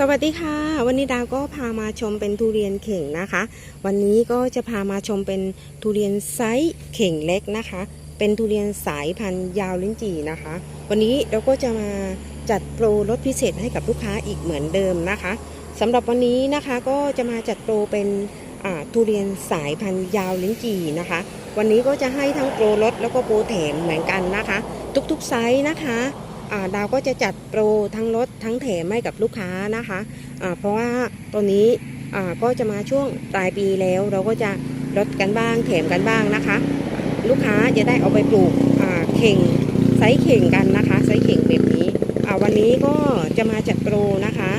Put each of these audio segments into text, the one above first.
สวัสดีค่ะ วันนี้ดาวก็พามาชมเป็นทุเรียนเข่งนะคะ วันนี้ก็จะพามาชมเป็นทุเรียนไซส์เข่งเล็กนะคะ เป็นทุเรียนสายพันธุ์ยาวลิ้นจี่นะคะ วันนี้เราก็จะมาจัดโปรลดพิเศษให้กับลูกค้าอีกเหมือนเดิมนะคะสำหรับวันนี้นะคะก็จะมาจัดโปรเป็นทุเรียนสายพันธุ์ยาวลิ้นจี่นะคะ วันนี้ก็จะให้ทั้งโปรลดแล้วก็โปรแถมเหมือนกันนะคะ ทุกๆไซส์นะคะ ดาวก็จะจัดโปรทั้งลดทั้งแถมให้กับลูกค้านะคะอ่าเพราะว่าตัวนี้ก็จะมาช่วงปลายปีแล้ว เราก็จะลดกันบ้างแถมกันบ้างนะคะ ลูกค้าจะได้เอาไปปลูกเข่งไซส์เข่งกันนะคะไซส์เข่งแบบนี้วันนี้ก็จะมาจัดโปรนะคะ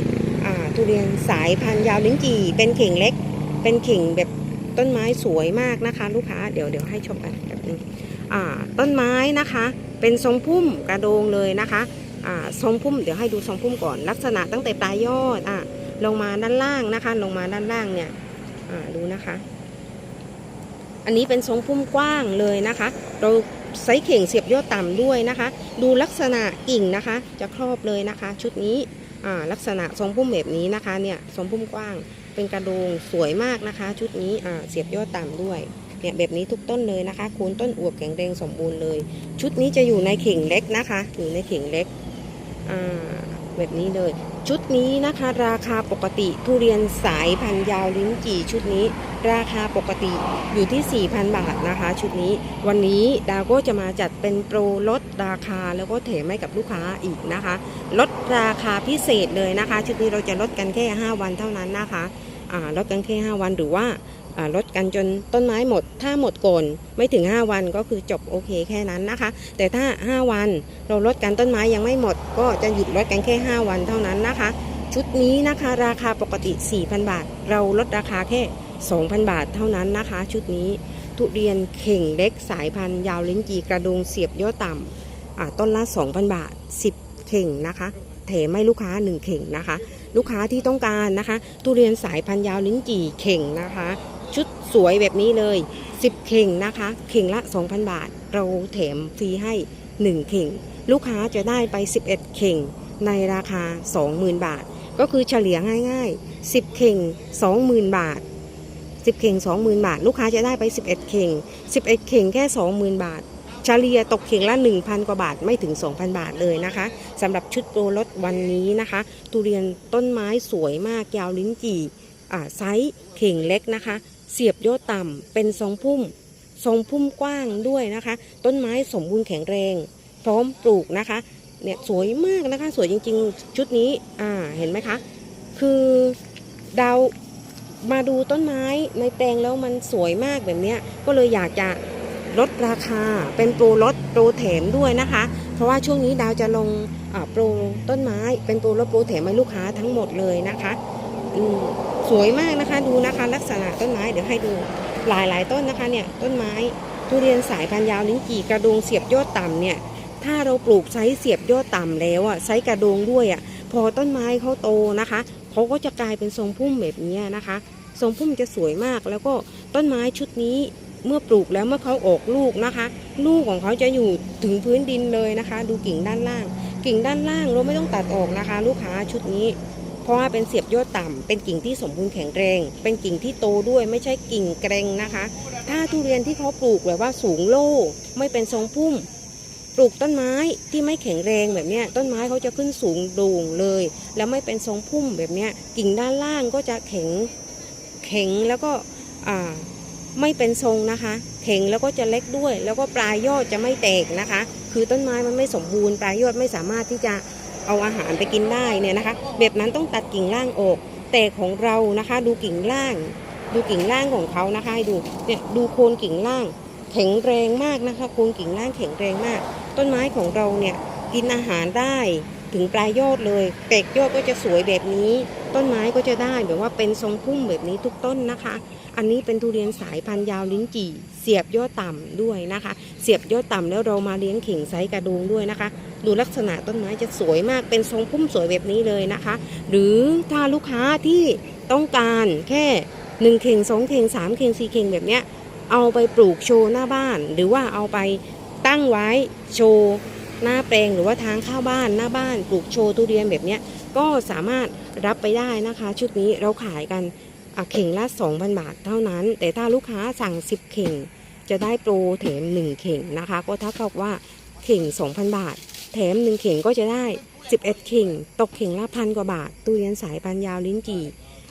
ทุเรียนสายพันธุ์ยาวลิ้นจี่เป็นเข่งเล็ก เป็นเข่งแบบต้นไม้สวยมากนะคะ ลูกค้าเดี๋ยวเดี๋ยวให้ชมกันแบบนึงต้นไม้นะคะ เป็นทรงพุ่มกระโดงเลยนะคะทรงพุ่มเดี๋ยวให้ดูทรงพุ่มก่อน ลักษณะตั้งแต่ปลายยอดอลงมาด้านล่างนะคะ ลงมาด้านล่างเนี่ยดูนะคะ อันนี้เป็นทรงพุ่มกว้างเลยนะคะ เราไซส์เข่งเสียบยอดต่ำด้วยนะคะ ดูลักษณะกิ่งนะคะ จะครอบเลยนะคะ ชุดนี้ลักษณะทรงพุ่มแบบนี้นะคะเนี่ยทรงพุ่มกว้างเป็นกระโดงสวยมากนะคะ ชุดนี้เสียบยอดต่ำด้วย เนี่ยแบบนี้ทุกต้นเลยนะคะโคนต้นอวบแข็งแรงสมบูรณ์เลย ชุดนี้จะอยู่ในเข่งเล็กนะคะ อยู่ในเข่งเล็กอ่าแบบนี้เลย ชุดนี้นะคะราคาปกติทุเรียนสายพันยาวลิ้นจี่ชุดนี้ ราคาปกติอยู่ที่ 4,000 บาทนะคะ ชุดนี้วันนี้ดาวก็จะมาจัดเป็นโปรลดราคาแล้วก็แถมให้กับลูกค้าอีกนะคะ ลดราคาพิเศษเลยนะคะ ชุดนี้เราจะลดกันแค่ 5 วันเท่านั้นนะคะลดกันแค่ 5 วันหรือว่า ลดกันจนต้นไม้หมด ถ้าหมดก่อนไม่ถึง 5 วันก็คือจบโอเคแค่นั้นนะคะ แต่ถ้า 5 วันเราลดกันต้นไม้ยังไม่หมด ก็จะหยุดลดกันแค่ 5 วันเท่านั้นนะคะ ชุดนี้นะคะราคาปกติ 4,000 บาท เราลดราคาแค่ 2,000 บาทเท่านั้นนะคะ ชุดนี้ทุเรียนเข่งเล็กสายพันธุ์ยาวลิ้นจีกระดุงเสียบยอดต่ำต้นละ 2,000 บาท 10 เข่งนะคะแถมให้ลูกค้า 1 เข่งนะคะ ลูกค้าที่ต้องการนะคะ ทุเรียนสายพันธุ์ยาวลิ้นจี่เข่งนะคะ ชุดสวยแบบนี้เลย 10 เข่งนะคะ เข่งละ 2,000 บาท เราแถมฟรีให้ 1 เข่ง ลูกค้าจะได้ไป 11 เข่งในราคา 20,000 บาท ก็คือเฉลี่ยง่ายๆ 10 เข่ง 20,000 บาท 10 เข่ง 20,000 บาท ลูกค้าจะได้ไป 11 เข่ง 11 เข่งแค่ 20,000 บาทเฉลี่ยตกเข่งละ 1,000 กว่าบาทไม่ถึง 2,000 บาทเลยนะคะสำหรับชุดโปรลดวันนี้นะคะ ทุเรียนต้นไม้สวยมากยาวลิ้นจี่ไซส์เข่งเล็กนะคะ เสียบยอดต่ำเป็นทรงพุ่ม ทรงพุ่มกว้างด้วยนะคะ ต้นไม้สมบูรณ์แข็งแรง พร้อมปลูกนะคะเนี่ยสวยมากนะคะสวยจริง ๆ ชุดนี้อ่าเห็นไหมคะ คือดาวมาดูต้นไม้ในแปลงแล้วมันสวยมากแบบเนี้ยก็เลยอยากจะลดราคาเป็นโปรลดโปรแถมด้วยนะคะ เพราะว่าช่วงนี้ดาวจะลงโปรต้นไม้เป็นโปรลดโปรแถมให้ลูกค้าทั้งหมดเลยนะคะ สวยมากนะคะดูนะคะ ลักษณะต้นไม้เดี๋ยวให้ดูหลายๆ ต้นนะคะเนี่ยต้นไม้ทุเรียนสายพันยาวลิ้นจี่กระดงเสียบยอดต่ำเนี่ยถ้าเราปลูกไซส์เสียบยอดต่ำแล้วอะไซส์กระดงด้วยอะพอต้นไม้เขาโตนะคะเขาก็จะกลายเป็นทรงพุ่มแบบนี้นะคะ ทรงพุ่มจะสวยมากแล้วก็ต้นไม้ชุดนี้เมื่อปลูกแล้วเมื่อเขาออกลูกนะคะ ลูกของเขาจะอยู่ถึงพื้นดินเลยนะคะ ดูกิ่งด้านล่าง กิ่งด้านล่างเราไม่ต้องตัดออกนะคะ ลูกค้าชุดนี้ เพราะว่าเป็นเสียบยอดต่ำเป็นกิ่งที่สมบูรณ์แข็งแรง เป็นกิ่งที่โตด้วยไม่ใช่กิ่งเกรงนะคะ ถ้าทุเรียนที่เขาปลูกแบบว่าสูงโล่ไม่เป็นทรงพุ่ม ปลูกต้นไม้ที่ไม่แข็งแรงแบบเนี้ยต้นไม้เขาจะขึ้นสูงโด่งเลย แล้วไม่เป็นทรงพุ่มแบบเนี้ยกิ่งด้านล่างก็จะแข็งแข็งแล้วก็ไม่เป็นทรงนะคะ แข็งแล้วก็จะเล็กด้วย แล้วก็ปลายยอดจะไม่แตกนะคะ คือต้นไม้มันไม่สมบูรณ์ปลายยอดไม่สามารถที่จะ เอาอาหารไปกินได้เนี่ยนะคะ แบบนั้นต้องตัดกิ่งล่างออก แต่ของเรานะคะดูกิ่งล่าง ดูกิ่งล่างของเขานะคะให้ดูเนี่ยดูโคนกิ่งล่าง แข็งแรงมากนะคะโคนกิ่งล่างแข็งแรงมาก ต้นไม้ของเราเนี่ยกินอาหารได้ถึงปลายยอดเลยแตกยอดก็จะสวยแบบนี้ ต้นไม้ก็จะได้แบบว่าเป็นทรงพุ่มแบบนี้ทุกต้นนะคะ อันนี้เป็นทุเรียนสายพันธุ์ยาวลิ้นจี่ เสียบยอดต่ำด้วยนะคะ เสียบยอดต่ำแล้วเรามาเลี้ยงเข่งไซกระดุงด้วยนะคะ ดูลักษณะต้นไม้จะสวยมากเป็นทรงพุ่มสวยแบบนี้เลยนะคะ หรือถ้าลูกค้าที่ต้องการแค่หนึ่งเข่งสองเข่งสามเข่งสี่เข่งแบบเนี้ยเอาไปปลูกโชว์หน้าบ้าน หรือว่าเอาไปตั้งไว้โชว์หน้าแปลงหรือว่าทางเข้าบ้านหน้าบ้านปลูกโชว์ทุเรียนแบบเนี้ยก็สามารถรับไปได้นะคะ ชุดนี้เราขายกันเข่งละ2,000 บาทเท่านั้น แต่ถ้าลูกค้าสั่ง 10 เข่งจะได้โปรแถม1เข่งนะคะ ก็เท่ากับว่าเข่ง 2,000 บาท แถม1เข่งก็จะได้ 11 เข่ง ตกเข่งละพันกว่าบาท ตู้เรียนสายพันยาวลิ้นจี่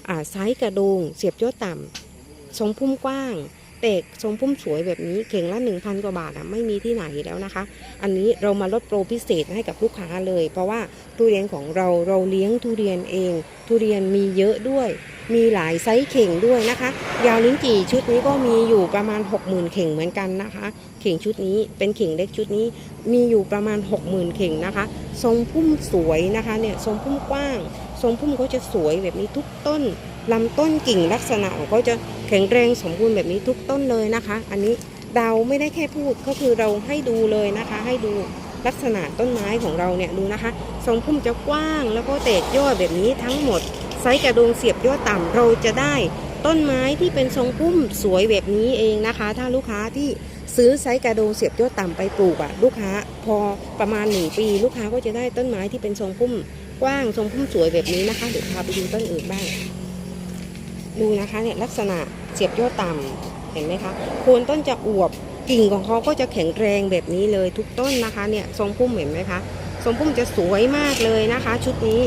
อ่าไซส์กระโดงเสียบยอดต่ำทรงพุ่มกว้างเตกทรงพุ่มสวยแบบนี้เข่งละ 1,000 กว่าบาทอะไม่มีที่ไหนแล้วนะคะ อันนี้เรามาลดโปรพิเศษให้กับลูกค้าเลย เพราะว่าทุเรียนของเราเราเลี้ยงทุเรียนเอง ทุเรียนมีเยอะด้วย มีหลายไซส์เข่งด้วยนะคะ ยาวลิ้นจี่ชุดนี้ก็มีอยู่ประมาณ 60,000 เข่งเหมือนกันนะคะ เข่งชุดนี้เป็นเข่งเล็กชุดนี้มีอยู่ประมาณ 60,000 เข่งนะคะ ทรงพุ่มสวยนะคะเนี่ยทรงพุ่มกว้าง ทรงพุ่มเขาจะสวยแบบนี้ทุกต้นลำต้นกิ่งลักษณะของเขาจะแข็งแรงสมบูรณ์แบบนี้ทุกต้นเลยนะคะ อันนี้เราไม่ได้แค่พูดก็คือเราให้ดูเลยนะคะ ให้ดูลักษณะต้นไม้ของเราเนี่ยดูนะคะ ทรงพุ่มจะกว้างแล้วก็แตกยอดแบบนี้ทั้งหมด ไซส์กระโดงเสียบยอดต่ำเราจะได้ต้นไม้ที่เป็นทรงพุ่มสวยแบบนี้เองนะคะ ถ้าลูกค้าที่ซื้อไซส์กระโดงเสียบยอดต่ำไปปลูกอะลูกค้าพอประมาณหนึ่งปี ลูกค้าก็จะได้ต้นไม้ที่เป็นทรงพุ่มกว้างทรงพุ่มสวยแบบนี้นะคะเดี๋ยวพาไปดูต้นอื่นบ้าง ดูนะคะเนี่ยลักษณะเสียบยอดต่ำเห็นไหมคะโคนต้นจะอวบกิ่งของเขาก็จะแข็งแรงแบบนี้เลยทุกต้นนะคะเนี่ยทรงพุ่มเห็นไหมคะทรงพุ่มจะสวยมากเลยนะคะ ชุดนี้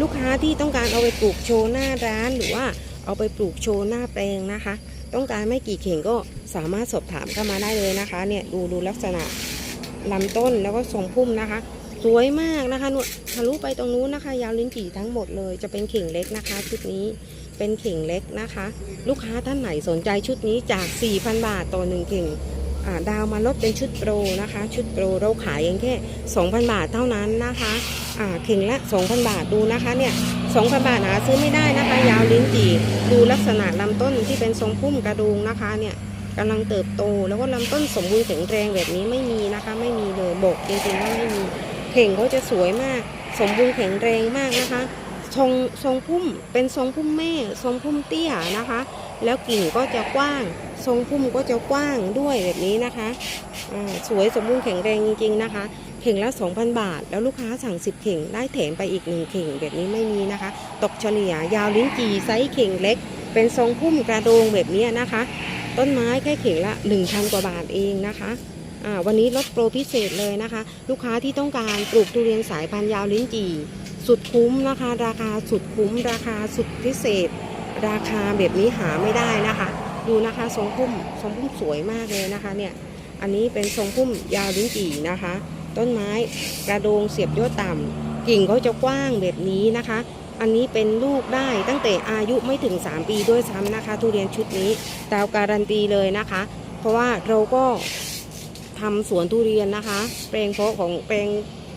ลูกค้าที่ต้องการเอาไปปลูกโชว์หน้าร้านหรือว่าเอาไปปลูกโชว์หน้าแปลงนะคะ ต้องการไม่กี่เข่งก็สามารถสอบถามเข้ามาได้เลยนะคะ เนี่ยดูดูลักษณะลำต้นแล้วก็ทรงพุ่มนะคะ สวยมากนะคะนวดทะลุไปตรงนู้นนะคะ ยาวลิ้นจี่ทั้งหมดเลยจะเป็นเข่งเล็กนะคะ ชุดนี้เป็นเข่งเล็กนะคะ ลูกค้าท่านไหนสนใจชุดนี้จาก 4,000 บาทต่อหนึ่งเข่ง ดาวมาลดเป็นชุดโปรนะคะ ชุดโปรเราขายเพียงแค่ 2,000 บาทเท่านั้นนะคะอ่าเข่งละ 2,000 บาทดูนะคะเนี่ย2,000 บาทหาซื้อไม่ได้นะคะ ยาวลิ้นจี่ดูลักษณะลำต้นที่เป็นทรงพุ่มกระดุงนะคะเนี่ยกำลังเติบโตแล้วก็ลำต้นสมบูรณ์แข็งแรงแบบนี้ไม่มีนะคะ ไม่มีเลยบกจริงๆว่าไม่มีเข่งเขาจะสวยมาก สมบูรณ์แข็งแรงมากนะคะทรงทรงพุ่มเป็นทรงพุ่มแม่ทรงพุ่มเตี้ยนะคะ แล้วกิ่งก็จะกว้าง ทรงพุ่มก็จะกว้างด้วยแบบนี้นะคะสวยสมบูรณ์แข็งแรงจริงๆนะคะ เข่งละ 2,000 บาท แล้วลูกค้าสั่ง 10 เข่งได้แถมไปอีก 1 เข่งแบบนี้ไม่มีนะคะ ตกเฉลี่ยยาวลิ้นจีไซส์เข่งเล็ก เป็นทรงพุ่มกระโดงแบบนี้นะคะ ต้นไม้แค่เข่งละ 1,000 กว่าบาทเองนะคะวันนี้ลดโปรพิเศษเลยนะคะ ลูกค้าที่ต้องการปลูกทุเรียนสายพันธุ์ยาวลิ้นจี่ สุดคุ้มนะคะ ราคาสุดคุ้ม ราคาสุดพิเศษ ราคาแบบนี้หาไม่ได้นะคะ ดูนะคะทรงพุ่มทรงพุ่มสวยมากเลยนะคะเนี่ยอันนี้เป็นทรงพุ่มยาวลิ้นจี่นะคะ ต้นไม้กระโดงเสียบยอดต่ำกิ่งเขาจะกว้างแบบนี้นะคะ อันนี้เป็นลูกได้ตั้งแต่อายุไม่ถึง 3 ปีด้วยซ้ำนะคะ ทุเรียนชุดนี้ดาวการันตีเลยนะคะ เพราะว่าเราก็ทำสวนทุเรียนนะคะ แปลงเพาะของแปลง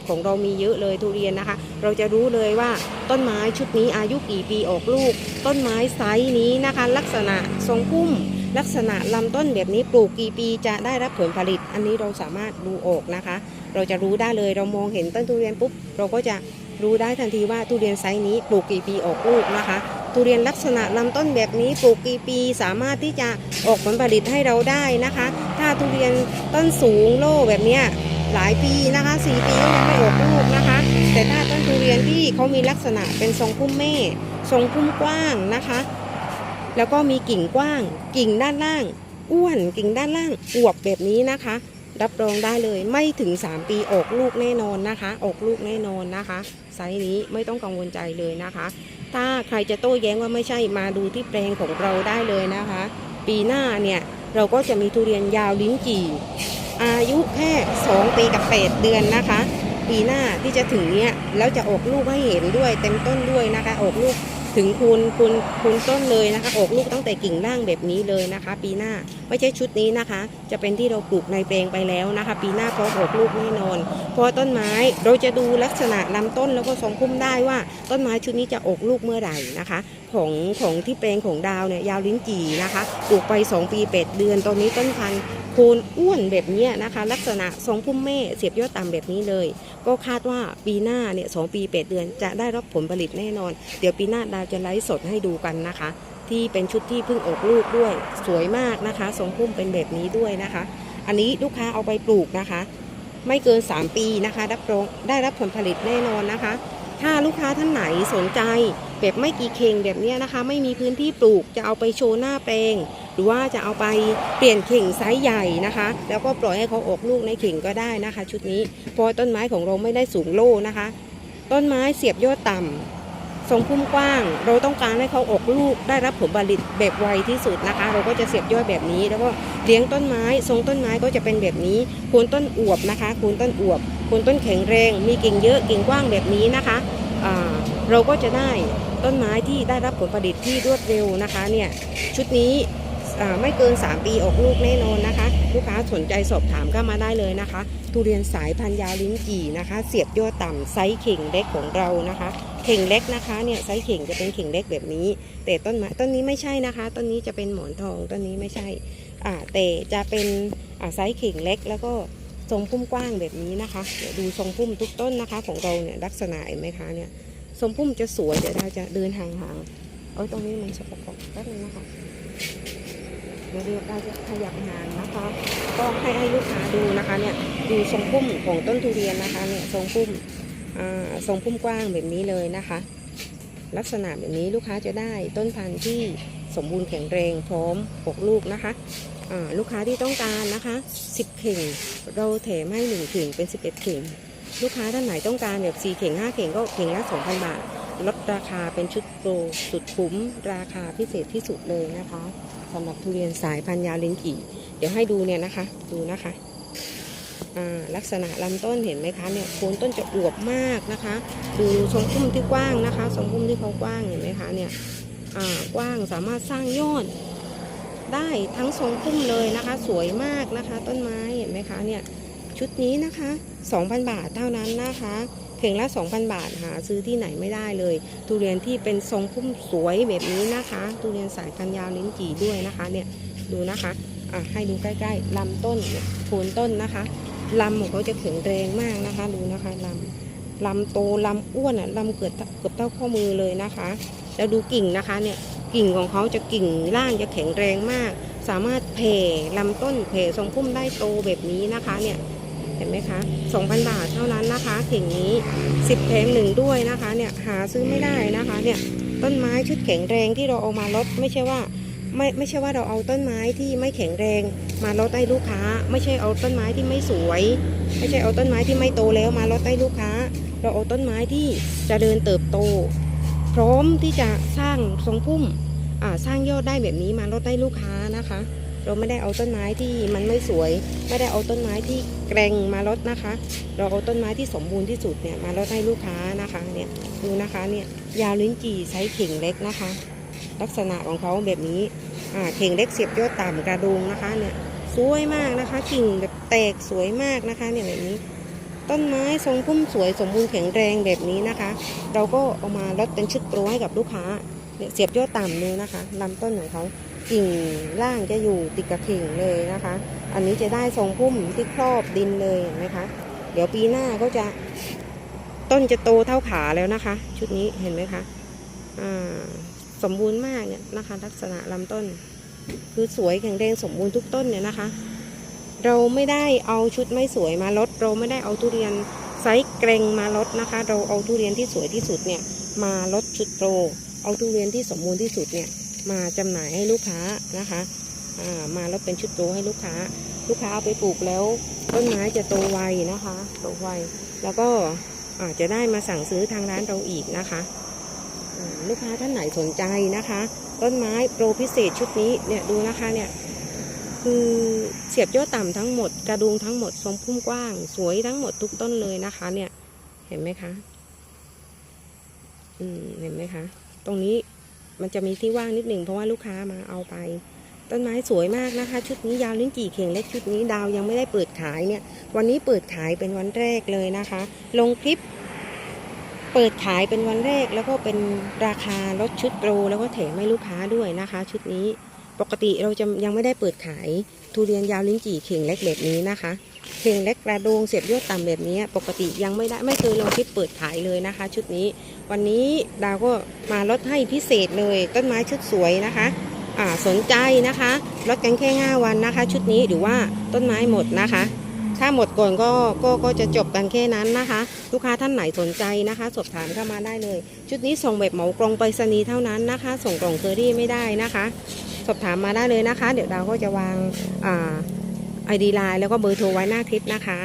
ของเรามีเยอะเลยทุเรียนนะคะ เราจะรู้เลยว่าต้นไม้ชุดนี้อายุกี่ปีออกลูก ต้นไม้ไซส์นี้นะคะ ลักษณะทรงพุ่ม ลักษณะลำต้นแบบนี้ปลูกกี่ปีจะได้รับผลผลิต อันนี้เราสามารถดูออกนะคะ เราจะรู้ได้เลยเรามองเห็นต้นทุเรียนปุ๊บเราก็จะรู้ได้ทันทีว่าทุเรียนไซส์นี้ปลูกกี่ปีออกลูกนะคะทุเรียนลักษณะลำต้นแบบนี้ปลูกกี่ปีสามารถที่จะออกผลผลิตให้เราได้นะคะ ถ้าทุเรียนต้นสูงโล่แบบนี้ หลายปีนะคะสี่ปีก็ยังไม่ออกลูกนะคะ แต่ถ้าต้นทุเรียนที่เขามีลักษณะเป็นทรงพุ่มแม่ทรงพุ่มกว้างนะคะ แล้วก็มีกิ่งกว้าง กิ่งด้านล่าง อ้วนกิ่งด้านล่างอวบแบบนี้นะคะ รับรองได้เลยไม่ถึง 3 ปีออกลูกแน่นอนนะคะ ออกลูกแน่นอนนะคะไซส์นี้ไม่ต้องกังวลใจเลยนะคะ ถ้าใครจะโต้แย้งว่าไม่ใช่มาดูที่แปลงของเราได้เลยนะคะ ปีหน้าเนี่ยเราก็จะมีทุเรียนยาวลิ้นจี่ อายุแค่ 2 ปีกับ 8 เดือนนะคะ ปีหน้าที่จะถึงเนี้ยแล้วจะออกลูกให้เห็นด้วยเต็มต้นด้วยนะคะ ออกลูกถึงคูณคูณคูณต้นเลยนะคะ ออกลูกตั้งแต่กิ่งล่างแบบนี้เลยนะคะ ปีหน้าไม่ใช่ชุดนี้นะคะ จะเป็นที่เราปลูกในแปลงไปแล้วนะคะ ปีหน้าพร้อมออกลูกแน่นอนพราะต้นไม้เราจะดูลักษณะลำต้นแล้วก็ทรงพุ่มได้ว่า ต้นไม้ชุดนี้จะออกลูกเมื่อไหร่นะคะ ของของที่แปลงของดาวเนี่ยยาวลิ้นจี่นะคะปลูกไป 2 ปี 8 เดือนตอนนี้ต้นพันธุ์ คนอ้วนแบบนี้นะคะ ลักษณะทรงพุ่มแม่เสียบยอดต่ำแบบนี้เลย ก็คาดว่าปีหน้าเนี่ยสปี8เดือนจะได้รับผลผลิตแน่นอน เดี๋ยวปีหน้าดาวจะไลฟ์สดให้ดูกันนะคะ ที่เป็นชุดที่เพิ่งออกลูกด้วย สวยมากนะคะทรงพุ่มเป็นแบบนี้ด้วยนะคะ อันนี้ลูกค้าเอาไปปลูกนะคะ ไม่เกิน 3 ปีนะคะรับรองได้รับผลผลิตแน่นอนนะคะ ถ้าลูกค้าท่านไหนสนใจ แบบไม่กี่เข่งแบบนี้นะคะ ไม่มีพื้นที่ปลูกจะเอาไปโชว์หน้าแปลง หรือว่าจะเอาไปเปลี่ยนเข่งไซส์ใหญ่นะคะ แล้วก็ปล่อยให้เขาออกลูกในเข่งก็ได้นะคะ ชุดนี้เพราะต้นไม้ของเราไม่ได้สูงโล่นะคะ ต้นไม้เสียบยอดต่ำทรงพุ่มกว้าง เราต้องการให้เขาออกลูกได้รับผลผลิตแบบไวที่สุดนะคะ เราก็จะเสียบยอดแบบนี้ แล้วก็เลี้ยงต้นไม้ ทรงต้นไม้ก็จะเป็นแบบนี้โคนต้นอวบนะคะโคนต้นอวบ คนต้นแข็งแรง มีกิ่งเยอะกิ่งกว้างแบบนี้นะคะเราก็จะได้ต้นไม้ที่ได้รับผลผลิตที่รวดเร็วนะคะเนี่ยชุดนี้ไม่เกิน 3 ปีออกลูกแน่นอนนะคะ ลูกค้าสนใจสอบถามเข้ามาได้เลยนะคะ ทุเรียนสายพันธุ์ยาวลิ้นจี่นะคะ เสียบยอดต่ำไซส์เข่งเล็กของเรานะคะ เข่งเล็กนะคะเนี่ยไซส์เข่งจะเป็นเข่งเล็กแบบนี้ แต่ต้นไม้ต้นนี้ไม่ใช่นะคะต้นนี้จะเป็นหมอนทองต้นนี้ไม่ใช่แต่จะเป็นไซส์เข่งเล็กแล้วก็ ทรงพุ่มกว้างแบบนี้นะคะเดี๋ยวดูทรงพุ่มทุกต้นนะคะ ของเราเนี่ยลักษณะเห็นไหมคะเนี่ยทรงพุ่มจะสวยเดี๋ยวเราจะเดินห่างๆเอ้ยตรงนี้มันสกปรกแป๊บนึงนะคะเดี๋ยวเราจะขยับห่างนะคะ ก็ให้ให้ลูกค้าดูนะคะเนี่ยดูทรงพุ่มของต้นทุเรียนนะคะเนี่ยทรงพุ่มอ่าทรงพุ่มกว้างแบบนี้เลยนะคะ ลักษณะแบบนี้ลูกค้าจะได้ต้นพันธุ์ที่สมบูรณ์แข็งแรงพร้อมปกลูกนะคะ ลูกค้าที่ต้องการนะคะ 10 เข่ง เราแถมให้ 1 เข่งเป็น 11 เข่ง ลูกค้าท่านไหนต้องการแบบ 4 เข่ง 5 เข่งก็เข่งละ 2,000 บาท ลดราคาเป็นชุดโปรสุดคุ้ม ราคาพิเศษที่สุดเลยนะคะสำหรับทุเรียนสายพันยาลินจีเดี๋ยวให้ดูเนี่ยนะคะ ดูนะคะลักษณะลำต้นเห็นไหมคะเนี่ยโคนต้นจะอวบมากนะคะดูทรงพุ่มที่กว้างนะคะทรงพุ่มที่เขากว้างเห็นไหมคะเนี่ยกว้างสามารถสร้างยอด ได้ทั้งทรงพุ่มเลยนะคะ สวยมากนะคะ ต้นไม้เห็นไหมคะเนี่ยชุดนี้นะคะ 2,000 บาทเท่านั้นนะคะเข่งละ 2,000 บาทหาซื้อที่ไหนไม่ได้เลย ทุเรียนที่เป็นทรงพุ่มสวยแบบนี้นะคะ ทุเรียนสายพันยาวลิ้นจี่ด้วยนะคะเนี่ยดูนะคะอะให้ดูใกล้ๆลำต้นโคนต้นนะคะลำของเขาจะแข็งแรงมากนะคะ ดูนะคะลำลำโตลำอ้วนอะลำเกือบเกือบเท่าข้อมือเลยนะคะ แล้วดูกิ่งนะคะเนี่ย กิ่งของเขาจะกิ่งล่างจะแข็งแรงมาก สามารถแผ่ลำต้นแผ่ทรงพุ่มได้โตแบบนี้นะคะเนี่ยเห็นไหมคะ 2,000 บาทเท่านั้นนะคะเข่งนี้ 10แถมหนึ่งด้วยนะคะเนี่ยหาซื้อไม่ได้นะคะเนี่ยต้นไม้ชุดแข็งแรงที่เราเอามาลดไม่ใช่ว่าไม่ไม่ใช่ว่าเราเอาต้นไม้ที่ไม่แข็งแรงมาลดให้ลูกค้า ไม่ใช่เอาต้นไม้ที่ไม่สวย ไม่ใช่เอาต้นไม้ที่ไม่โตแล้วมาลดให้ลูกค้า เราเอาต้นไม้ที่จะเดินเติบโต พร้อมที่จะสร้างทรงพุ่มสร้างยอดได้แบบนี้มาลดให้ลูกค้านะคะ เราไม่ได้เอาต้นไม้ที่มันไม่สวย ไม่ได้เอาต้นไม้ที่แกร่งมาลดนะคะ เราเอาต้นไม้ที่สมบูรณ์ที่สุดเนี่ยมาลดให้ลูกค้านะคะเนี่ยดูนะคะเนี่ยยาวลิ้นจี่ไซส์เข่งเล็กนะคะ ลักษณะของเขาแบบนี้เข่งเล็กเสียบยอดต่ำกระดุงนะคะเนี่ยสวยมากนะคะกิ่งแบบแตกสวยมากนะคะเนี่ยแบบนี้ ต้นไม้ทรงพุ่มสวยสมบูรณ์แข็งแรงแบบนี้นะคะ เราก็เอามาลดเป็นชุดโปรให้กับลูกค้าเนี่ยเสียบยอดต่ำเลยนะคะลำต้นของเขากิ่งล่างจะอยู่ติดกับกิ่งเลยนะคะ อันนี้จะได้ทรงพุ่มที่ครอบดินเลยเห็นไหมคะ เดี๋ยวปีหน้าก็จะต้นจะโตเท่าขาแล้วนะคะ ชุดนี้เห็นไหมคะสมบูรณ์มากเนี่ยนะคะ ลักษณะลำต้น คือสวยแข็งแรงสมบูรณ์ทุกต้นเนี่ยนะคะ เราไม่ได้เอาชุดไม่สวยมาลด เราไม่ได้เอาทุเรียนไซส์เกรงมาลดนะคะ เราเอาทุเรียนที่สวยที่สุดเนี่ยมาลดชุดโปรเอาทุเรียนที่สมบูรณ์ที่สุดเนี่ยมาจำหน่ายให้ลูกค้านะคะามาลดเป็นชุดโปรให้ลูกค้า ลูกค้าเอาไปปลูกแล้วต้นไม้จะโตไวนะคะโตไวแล้วก็อาจจะได้มาสั่งซื้อทางร้านเราอีกนะคะลูกค้าท่านไหนสนใจนะคะ ต้นไม้โปรพิเศษชุดนี้เนี่ยดูนะคะเนี่ย คือเสียบยอดต่ำทั้งหมด กระดุงทั้งหมดทรงพุ่มกว้าง สวยทั้งหมดทุกต้นเลยนะคะ เนี่ย เห็นไหมคะ อืมเห็นไหมคะ ตรงนี้มันจะมีที่ว่างนิดหนึ่งเพราะว่าลูกค้ามาเอาไป ต้นไม้สวยมากนะคะ ชุดนี้ยาวลิ้นจี่เข่งเล็กชุดนี้ดาวยังไม่ได้เปิดขายเนี่ย วันนี้เปิดขายเป็นวันแรกเลยนะคะ ลงคลิป เปิดขายเป็นวันแรกแล้วก็เป็นราคาลดชุดโปรแล้วก็แถมให้ลูกค้าด้วยนะคะ ชุดนี้ ปกติเราจะยังไม่ได้เปิดขายทุเรียนยาวลิ้นจี่เข่งเล็กแบบนี้นะคะ เข่งเล็กกระโดงเสียบยอดต่ำแบบนี้ ปกติยังไม่ได้ไม่เคยลงคลิปเปิดขายเลยนะคะ ชุดนี้ วันนี้ดาวก็มาลดให้พิเศษเลยต้นไม้ชุดสวยนะคะอ่าสนใจนะคะลดกันแค่5วันนะคะ ชุดนี้หรือว่าต้นไม้หมดนะคะ ถ้าหมดก่อนก็ก็ก็จะจบกันแค่นั้นนะคะ ลูกค้าท่านไหนสนใจนะคะ สอบถามเข้ามาได้เลย ชุดนี้ส่งแบบเหมากล่องไปรษณีย์เท่านั้นนะคะ ส่งกล่องเคอรี่ไม่ได้นะคะ สอบถามมาได้เลยนะคะ เดี๋ยวดาวก็จะวางไอดีไลน์แล้วก็เบอร์โทรไว้หน้าคลิปนะคะ